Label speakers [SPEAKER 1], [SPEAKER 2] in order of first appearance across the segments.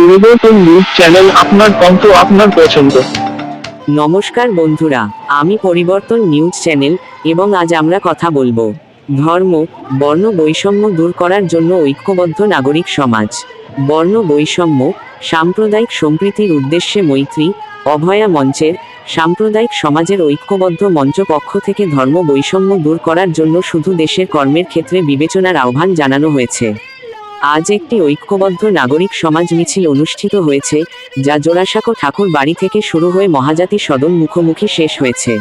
[SPEAKER 1] পরিবর্তন news channel আপনার কণ্ঠ, আপনার পছন্দ।
[SPEAKER 2] নমস্কার বন্ধুরা, আমি পরিবর্তন নিউজ চ্যানেল এবং আজ আমরা কথা বলব। ধর্ম, বর্ণ বৈষম্য দূর করার জন্য ঐক্যবদ্ধ নাগরিক সমাজ। বর্ণ বৈষম্য, সাম্প্রদায়িক সম্প্রীতির উদ্দেশ্যে মৈত্রী, অভয়া মঞ্চের, সাম্প্রদায়িক সমাজের ঐক্যবদ্ধ মঞ্চ পক্ষ থেকে ধর্ম বৈষম্য দূর করার জন্য শুধু দেশের কর্মের ক্ষেত্রে বিবেচনার আহ্বান জানানো হয়েছে। আজ একটি ঐক্যবদ্ধ নাগরিক সমাজ মিছিল অনুষ্ঠিত হয়েছে, যা জোড়াসাঁকো ঠাকুর বাড়ি থেকে শুরু হয়ে মহাজাতি সদন মুখোমুখি শেষ হয়েছে।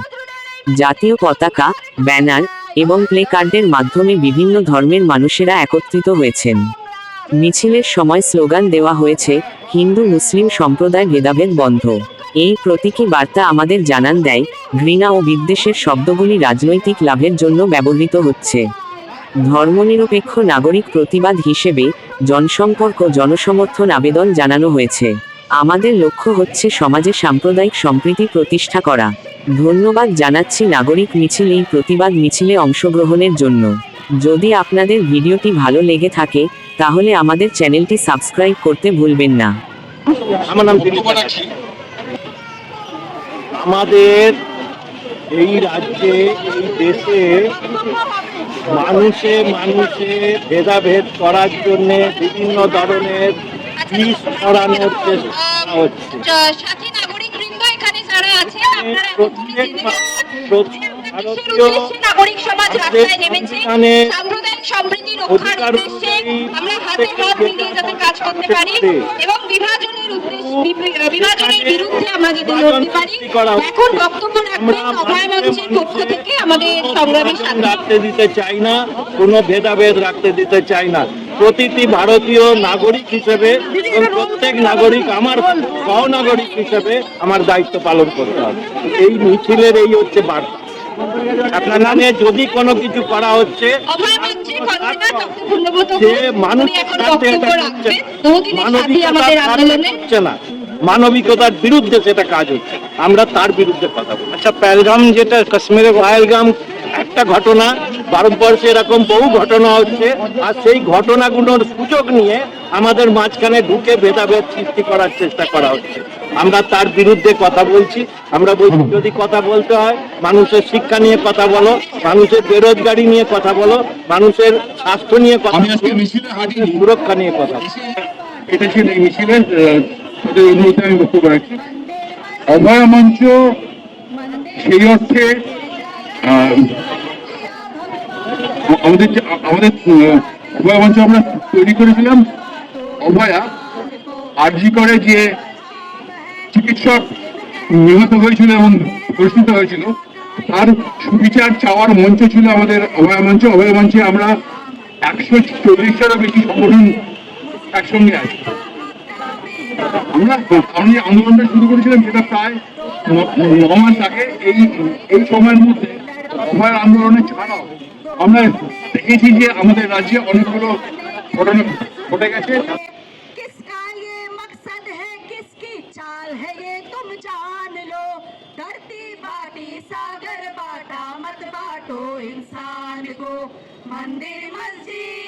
[SPEAKER 2] জাতীয় পতাকা, ব্যানার এবং প্লে কার্ডের মাধ্যমে বিভিন্ন ধর্মের মানুষেরা একত্রিত হয়েছেন। মিছিলের সময় স্লোগান দেওয়া হয়েছে, হিন্দু মুসলিম সম্প্রদায় ভেদাভেদ বন্ধ। এই প্রতীকী বার্তা আমাদের জানান দেয়, ঘৃণা ও বিদ্বেষের শব্দগুলি রাজনৈতিক লাভের জন্য ব্যবহৃত হচ্ছে। ধর্মনিরপেক্ষ নাগরিক প্রতিবাদ হিসেবে জনসম্পর্ক জনসমর্থন আবেদন জানানো হয়েছে। আমাদের লক্ষ্য হচ্ছে সমাজে সাম্প্রদায়িক সম্প্রীতি প্রতিষ্ঠা করা। ধন্যবাদ জানাচ্ছি নাগরিক মিছিল এই প্রতিবাদ মিছিলে অংশগ্রহণের জন্য। যদি আপনাদের ভিডিওটি ভালো লেগে থাকে তাহলে আমাদের চ্যানেলটি সাবস্ক্রাইব করতে ভুলবেন না।
[SPEAKER 3] আমার নাম আমাদের এই রাজ্যে এই দেশে মানুষে মানুষে ভেদাভেদ করার জন্য বিভিন্ন ধরনের বিষ ছড়ানোর চেষ্টা হচ্ছে। সংবিধানে
[SPEAKER 4] সাম্প্রদায়িক সম্প্রীতি রক্ষার উদ্দেশ্যে আমরা হাতে হাত মিলিয়ে যাতে কাজ করতে পারি এবং বিভাজনের উদ্দেশ্যে বিভ- বিভাজনের বিরুদ্ধে আমরা যাতে লড়তে পারি এখন বক্তব্য রাখবেন অভয় মঞ্চের পক্ষ থেকে আমাদের সংগ্রামী
[SPEAKER 3] রাখতে দিতে চাই না কোনো ভেদাভেদ রাখতে দিতে চাই না। প্রতিটি ভারতীয় নাগরিক হিসেবে এবং প্রত্যেক নাগরিক আমার সহনাগরিক হিসেবে আমার দায়িত্ব পালন করতে হবে। এই মিছিলের এই হচ্ছে বার্তা। আপনার নামে যদি কোনো কিছু করা হচ্ছে যে
[SPEAKER 4] ঘোষ,
[SPEAKER 3] মানুষ
[SPEAKER 4] উনি এখন বক্তব্য রাখবেন। বহুদিনের সাথী
[SPEAKER 3] মানবিকতার
[SPEAKER 4] আমাদের আন্দোলনে
[SPEAKER 3] হচ্ছে না। মানবিকতার বিরুদ্ধে সেটা কাজ হচ্ছে। আমরা তার বিরুদ্ধে কথা বলি আচ্ছা পেলগাম যেটা কাশ্মীরে পহেলগাম একটা ঘটনা ভারতবর্ষে এরকম বহু ঘটনা হচ্ছে আর সেই ঘটনাগুলোর সুযোগ নিয়ে আমাদের মাঝখানে ঢুকে ভেদাভেদ সৃষ্টি করার চেষ্টা করা হচ্ছে। আমরা তার বিরুদ্ধে কথা বলছি। আমরা বলছি যদি কথা বলতে হয় মানুষের শিক্ষা নিয়ে কথা বলো মানুষের বেরোজগারি নিয়ে কথা বলো মানুষের স্বাস্থ্য নিয়ে কথা সুরক্ষা নিয়ে কথা বলো।
[SPEAKER 5] এটা ছিল মিছিলের এই মুহূর্তে আমি বক্তব্য রাখছি। অভয় মঞ্চ, সেই অর্থে আমাদের আমাদের অভয় মঞ্চ আমরা তৈরি করেছিলাম অভয়া আরজি করে যে চিকিৎসক নিহত হয়েছিল এবং হয়েছিল, তার সুবিচার চাওয়ার মঞ্চ ছিল আমাদের অভয় মঞ্চ। অভয় মঞ্চে আমরা একশো চল্লিশটারও বেশি সংগঠন একসঙ্গে আছি। আমরা আমি যে আন্দোলনটা শুরু করেছিলাম সেটা প্রায় ন- ন মাস আগে এই এই সময়ের মধ্যে অভয় আন্দোলনে ছাড়াও আমরা দেখেছি যে আমাদের রাজ্যে অনেকগুলো ঘটনা ঘটে গেছে
[SPEAKER 6] किसका ये मकसद है किसकी चाल है ये तुम जान लो धरती बाटी सागर बाटा मत बाटो इंसान को मंदिर मस्जिद